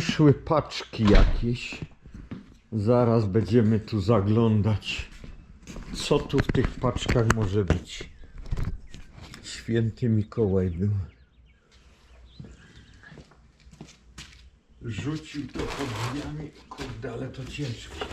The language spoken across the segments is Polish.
przyszły paczki jakieś. Zaraz będziemy tu zaglądać. Co tu w tych paczkach może być? Święty Mikołaj był. Rzucił to pod drzwiami. Kurde, ale to ciężkie.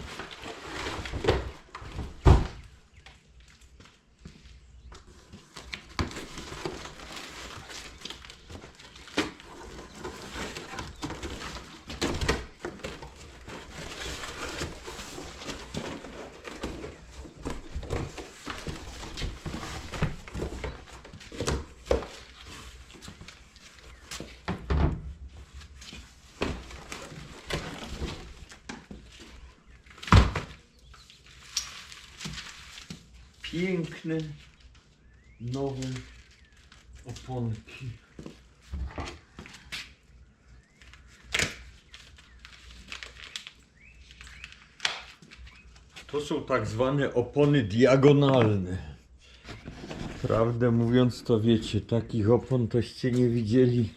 Piękne, nowe oponki. To są tak zwane opony diagonalne. Prawdę mówiąc, to wiecie, takich opon toście nie widzieli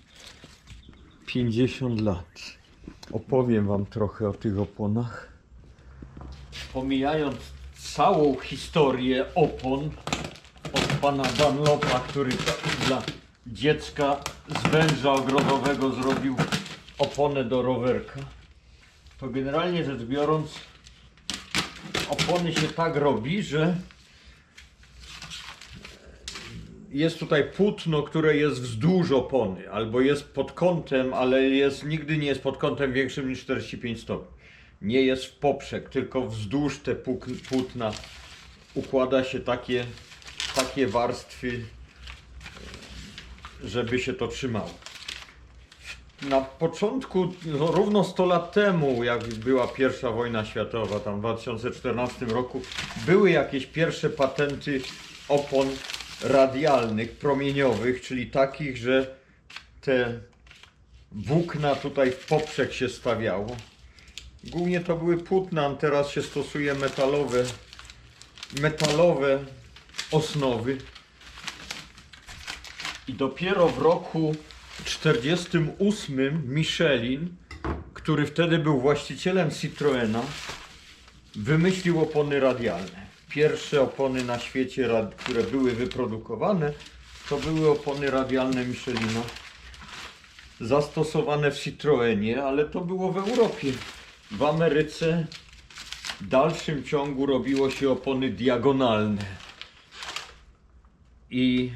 50 lat. Opowiem Wam trochę o tych oponach. Pomijając całą historię opon od pana Dunlopa, który dla dziecka z węża ogrodowego zrobił oponę do rowerka, to generalnie rzecz biorąc opony się tak robi, że jest tutaj płótno, które jest wzdłuż opony, albo jest pod kątem, ale jest, nigdy nie jest pod kątem większym niż 45 stopni. Nie jest w poprzek, tylko wzdłuż te płótna układa się takie, takie warstwy, żeby się to trzymało. Na początku, no, równo 100 lat temu, jak była pierwsza wojna światowa, tam w 2014 roku, były jakieś pierwsze patenty opon radialnych, promieniowych, czyli takich, że te włókna tutaj w poprzek się stawiało. Głównie to były płótna, a teraz się stosuje metalowe, metalowe osnowy. I dopiero w roku 48 Michelin, który wtedy był właścicielem Citroena, wymyślił opony radialne. Pierwsze opony na świecie, które były wyprodukowane, to były opony radialne Michelina, zastosowane w Citroenie, ale to było w Europie. W Ameryce w dalszym ciągu robiło się opony diagonalne. I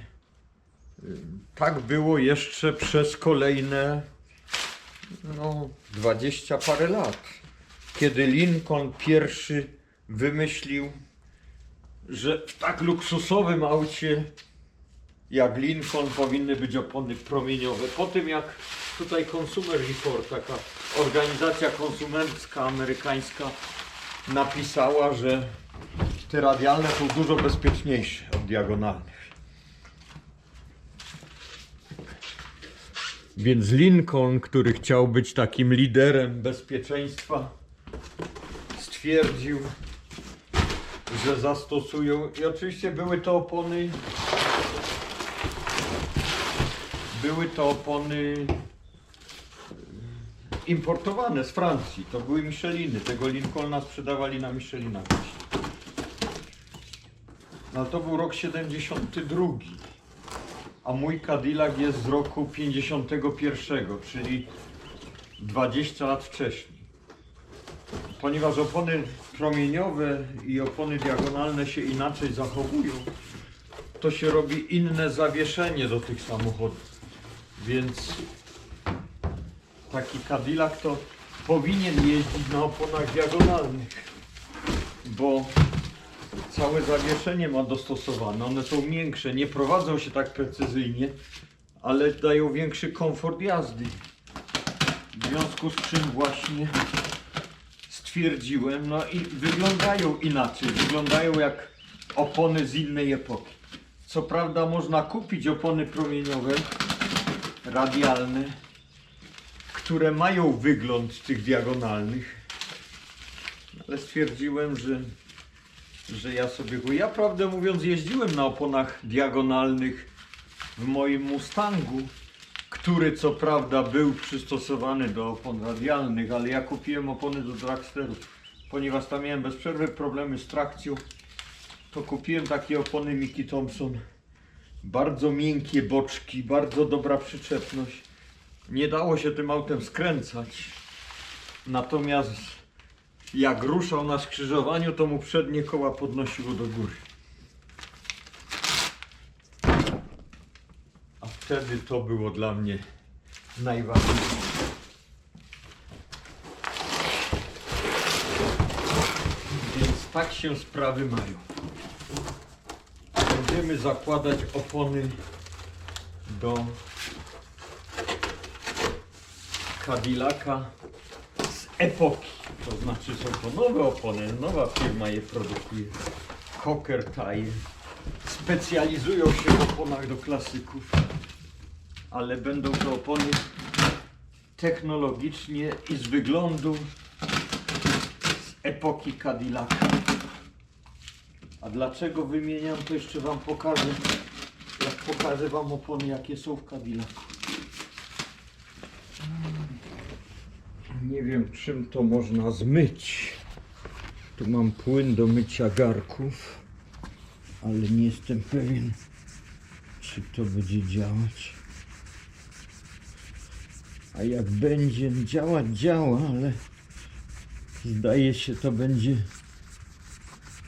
y, tak było jeszcze przez kolejne no, 20 parę lat. Kiedy Lincoln pierwszy wymyślił, że w tak luksusowym aucie jak Lincoln powinny być opony promieniowe. Po tym jak tutaj Consumer Report, taka organizacja konsumencka amerykańska, napisała, że te radialne są dużo bezpieczniejsze od diagonalnych. Więc Lincoln, który chciał być takim liderem bezpieczeństwa, stwierdził, że zastosują. I oczywiście były to opony. Były to opony e, importowane z Francji. To były Micheliny. Tego Lincolna sprzedawali na Michelinach. No to był rok 72. A mój Cadillac jest z roku 51, czyli 20 lat wcześniej. Ponieważ opony promieniowe i opony diagonalne się inaczej zachowują, to się robi inne zawieszenie do tych samochodów. Więc taki Cadillac to powinien jeździć na oponach diagonalnych, bo całe zawieszenie ma dostosowane. One są miększe, nie prowadzą się tak precyzyjnie, ale dają większy komfort jazdy. W związku z czym właśnie stwierdziłem, no i wyglądają inaczej, wyglądają jak opony z innej epoki. Co prawda można kupić opony promieniowe, radialne, które mają wygląd tych diagonalnych, ale stwierdziłem, że, że ja sobie, bo ja prawdę mówiąc jeździłem na oponach diagonalnych w moim Mustangu, który co prawda był przystosowany do opon radialnych, ale ja kupiłem opony do dragsterów, ponieważ tam miałem bez przerwy problemy z trakcją, to kupiłem takie opony Mickey Thompson. Bardzo miękkie boczki, bardzo dobra przyczepność. Nie dało się tym autem skręcać. Natomiast jak ruszał na skrzyżowaniu, to mu przednie koła podnosiło do góry. A wtedy to było dla mnie najważniejsze. Więc tak się sprawy mają. Będziemy zakładać opony do Cadillaca z epoki. To znaczy są to nowe opony, nowa firma je produkuje. Cocker Tire. Specjalizują się w oponach do klasyków, ale będą to opony technologicznie i z wyglądu z epoki Cadillaca. A dlaczego wymieniam, to jeszcze Wam pokażę, jak pokażę Wam opony, jakie są w Cadillacu. Nie wiem, czym to można zmyć. Tu mam płyn do mycia garków, ale nie jestem pewien, czy to będzie działać. A jak będzie działać, działa, ale zdaje się, to będzie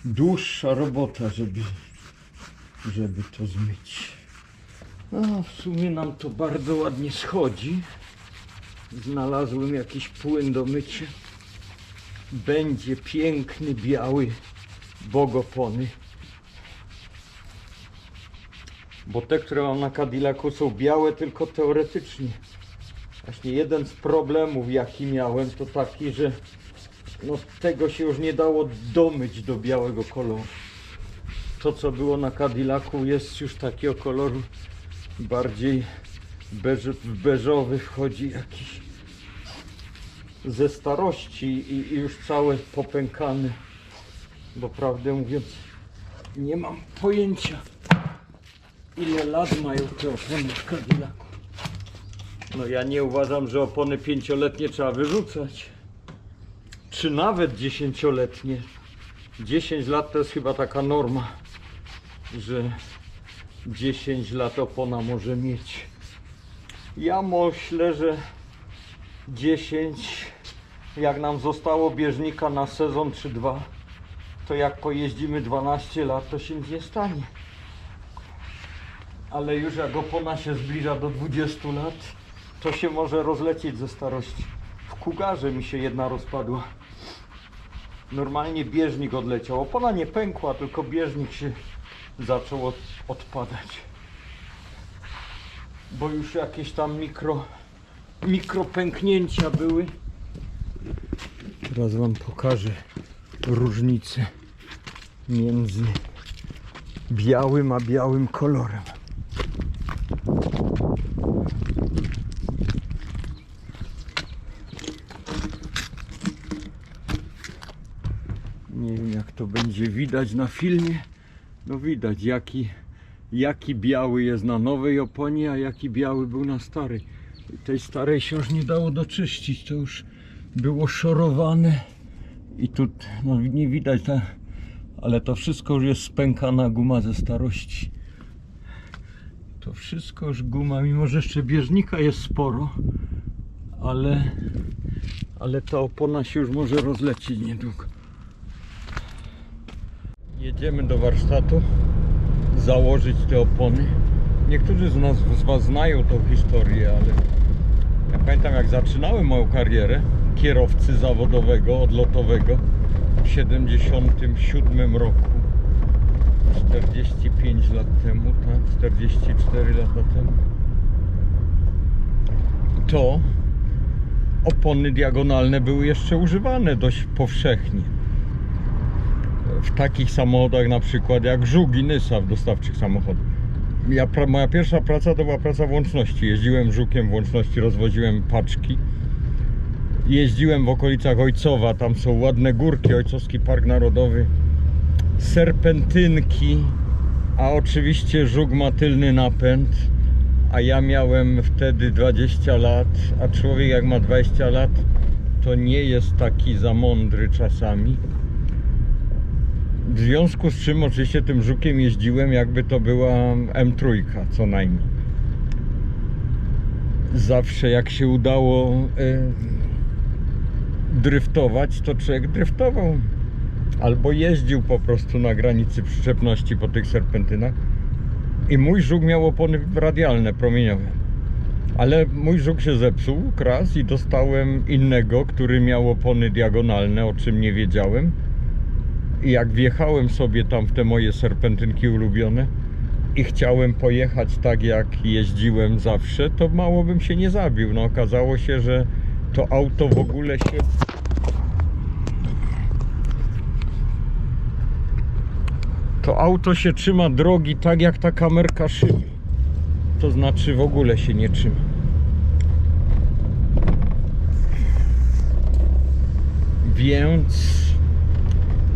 dłuższa robota, żeby, żeby to zmyć. A w sumie nam to bardzo ładnie schodzi. Znalazłem jakiś płyn do mycia. Będzie piękny, biały bogopony. Bo te, które mam na Cadillacu są białe tylko teoretycznie. Właśnie jeden z problemów jaki miałem to taki, że no, tego się już nie dało domyć do białego koloru. To co było na Cadillacu jest już takiego koloru bardziej beż, w beżowy wchodzi jakiś ze starości i, i już całe popękane. Bo prawdę mówiąc nie mam pojęcia ile lat mają te opony w Cadillacu. No ja nie uważam, że opony pięcioletnie trzeba wyrzucać. Czy nawet dziesięcioletnie. 10 lat to jest chyba taka norma, że 10 lat opona może mieć. Ja myślę, że 10, jak nam zostało bieżnika na sezon czy dwa, to jak pojeździmy 12 lat, to się nie stanie. Ale już jak opona się zbliża do 20 lat, to się może rozlecieć ze starości. W kugarze mi się jedna rozpadła. Normalnie bieżnik odleciał. Opona nie pękła, tylko bieżnik się zaczął od, odpadać. Bo już jakieś tam mikro, mikro pęknięcia były. Teraz Wam pokażę różnicę między białym a białym kolorem. Nie wiem to będzie widać na filmie. No widać jaki, jaki biały jest na nowej oponie, a jaki biały był na starej. Tej starej się już nie dało doczyścić, to już było szorowane i tu no, nie widać, ta, ale to wszystko już jest spękana guma ze starości. To wszystko już guma, mimo że jeszcze bieżnika jest sporo, ale, ale ta opona się już może rozlecieć niedługo. Jedziemy do warsztatu założyć te opony. Niektórzy z nas z Was znają tą historię, ale ja pamiętam jak zaczynałem moją karierę kierowcy zawodowego, odlotowego w 77 roku. 45 lat temu, tak? 44 lata temu. To opony diagonalne były jeszcze używane dość powszechnie w takich samochodach na przykład jak Żuk Nysa w dostawczych samochodach. Ja, pra, moja pierwsza praca to była praca w łączności. Jeździłem Żukiem w łączności, rozwoziłem paczki. Jeździłem w okolicach Ojcowa, tam są ładne górki, Ojcowski Park Narodowy, serpentynki, a oczywiście Żuk ma tylny napęd, a ja miałem wtedy 20 lat, a człowiek jak ma 20 lat, to nie jest taki za mądry czasami. W związku z czym oczywiście tym żukiem jeździłem, jakby to była M3 co najmniej. Zawsze jak się udało e, driftować, to człowiek driftował. Albo jeździł po prostu na granicy przyczepności po tych serpentynach. I mój żuk miał opony radialne, promieniowe. Ale mój żuk się zepsuł, kras, i dostałem innego, który miał opony diagonalne, o czym nie wiedziałem. Jak wjechałem sobie tam w te moje serpentynki ulubione i chciałem pojechać tak jak jeździłem zawsze, to mało bym się nie zabił. No okazało się, że to auto w ogóle się to auto się trzyma drogi tak jak ta kamerka szyby. To znaczy w ogóle się nie trzyma. Więc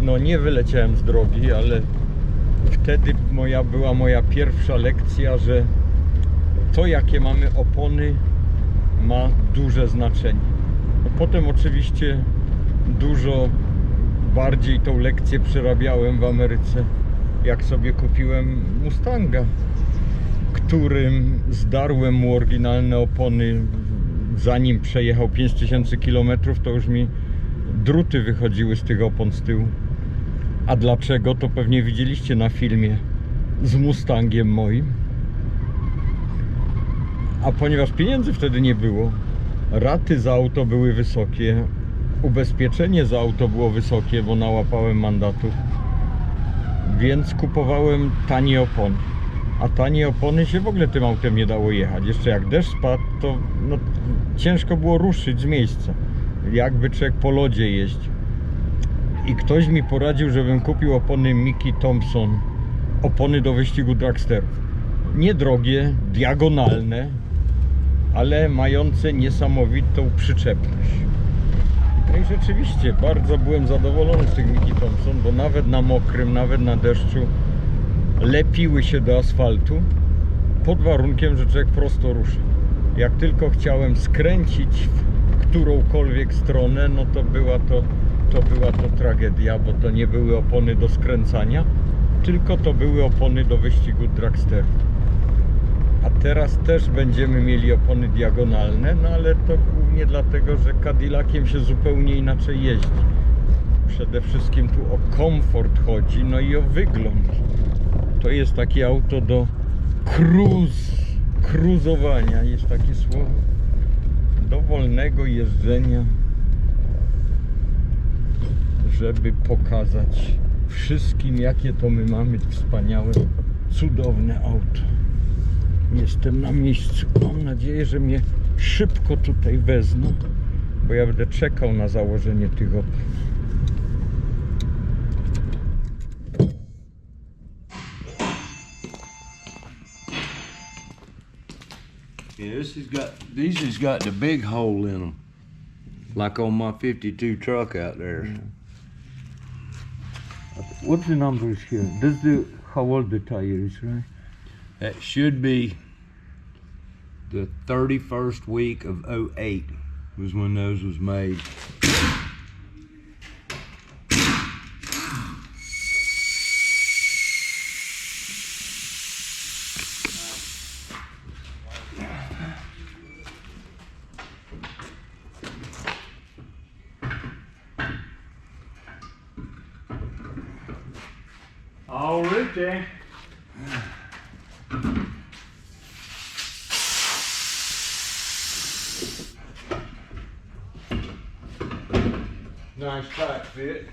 no nie wyleciałem z drogi, ale wtedy moja była moja pierwsza lekcja, że to jakie mamy opony ma duże znaczenie. No potem oczywiście dużo bardziej tą lekcję przerabiałem w Ameryce, jak sobie kupiłem Mustanga, którym zdarłem mu oryginalne opony zanim przejechał 5000 km, to już mi druty wychodziły z tych opon z tyłu. A dlaczego? To pewnie widzieliście na filmie z Mustangiem moim. A ponieważ pieniędzy wtedy nie było, raty za auto były wysokie, ubezpieczenie za auto było wysokie, bo nałapałem mandatów, więc kupowałem tanie opony. A tanie opony się w ogóle tym autem nie dało jechać. Jeszcze jak deszcz spadł, to no, ciężko było ruszyć z miejsca. Jakby człowiek po lodzie jeździł. I ktoś mi poradził, żebym kupił opony Mickey Thompson. Opony do wyścigu dragsterów. Niedrogie, diagonalne, ale mające niesamowitą przyczepność. No i rzeczywiście bardzo byłem zadowolony z tych Mickey Thompson, bo nawet na mokrym, nawet na deszczu lepiły się do asfaltu pod warunkiem, że człowiek prosto rusza. Jak tylko chciałem skręcić w którąkolwiek stronę, no to była to, to była to tragedia, bo to nie były opony do skręcania, tylko to były opony do wyścigu dragsterów. A teraz też będziemy mieli opony diagonalne, no ale to głównie dlatego, że Cadillaciem się zupełnie inaczej jeździ. Przede wszystkim tu o komfort chodzi, no i o wygląd. To jest takie auto do cruz, cruzowania, jest takie słowo, do wolnego jeżdżenia, żeby pokazać wszystkim, jakie to my mamy wspaniałe, cudowne auto. Jestem na miejscu. Mam nadzieję, że mnie szybko tutaj wezmą, bo ja będę czekał na założenie tych opon. Yeah, this has got these has got the big hole in them, like on my '52 truck out there. What's the numbers here? This the how old the tire is, right? That should be the 31st week of 08 was when those was made. Nice tight fit.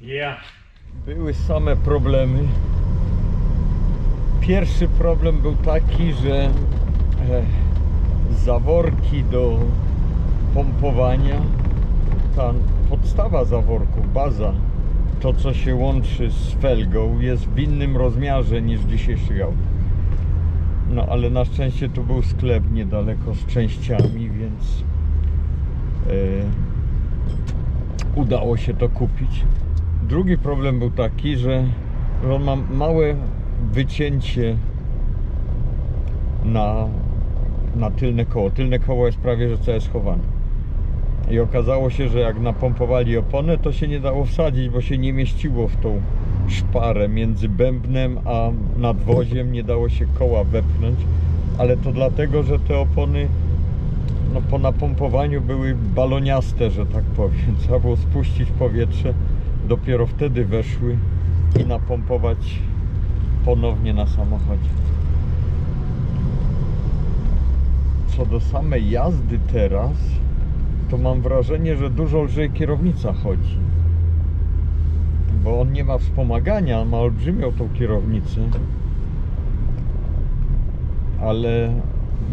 Yeah. Były same problemy. Pierwszy problem był taki, że e, zaworki do pompowania, ta podstawa zaworków, baza, to co się łączy z felgą jest w innym rozmiarze niż dzisiejszy aut. No ale na szczęście tu był sklep niedaleko z częściami, więc e, udało się to kupić. Drugi problem był taki, że że on ma małe wycięcie na, na tylne koło. Tylne koło jest prawie że całe schowane. I okazało się, że jak napompowali oponę, to się nie dało wsadzić, bo się nie mieściło w tą szparę między bębnem a nadwoziem. Nie dało się koła wepchnąć, ale to dlatego, że te opony no, po napompowaniu były baloniaste, że tak powiem. Trzeba było spuścić powietrze, dopiero wtedy weszły i napompować ponownie na samochodzie. Co do samej jazdy teraz, to mam wrażenie, że dużo lżej kierownica chodzi. Bo on nie ma wspomagania, ma olbrzymią tą kierownicę. Ale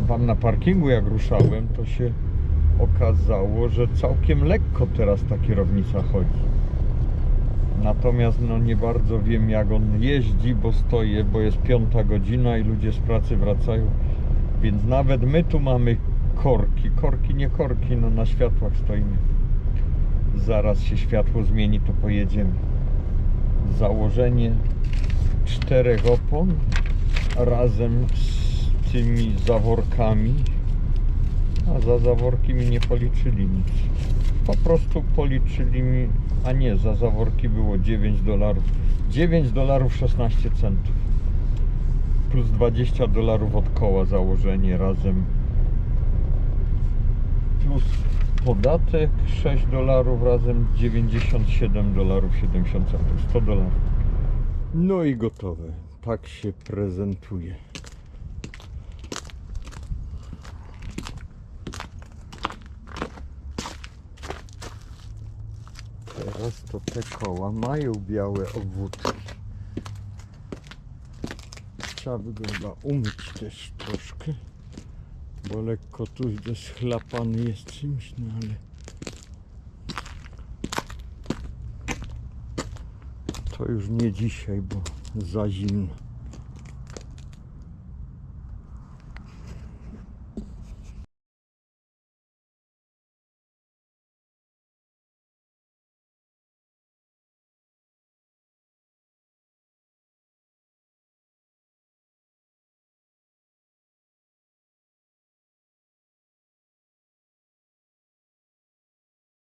tam na parkingu jak ruszałem, to się okazało, że całkiem lekko teraz ta kierownica chodzi. Natomiast no nie bardzo wiem jak on jeździ, bo stoję, bo jest piąta godzina i ludzie z pracy wracają. Więc nawet my tu mamy korki, korki nie korki, no na światłach stoimy. Zaraz się światło zmieni, to pojedziemy. Założenie czterech opon razem z tymi zaworkami. A za zaworki mi nie policzyli nic. Po prostu policzyli mi, a nie, za zaworki było 9 dolarów. 9 dolarów 16 centów. Plus 20 dolarów od koła założenie razem. Plus podatek 6 dolarów razem 97 dolarów 70 centów. 100 dolarów. No i gotowe. Tak się prezentuje. Teraz to te koła mają białe obwódki. Trzeba by go chyba umyć też troszkę, bo lekko tu schlapany jest czymś, no ale to już nie dzisiaj, bo za zimno.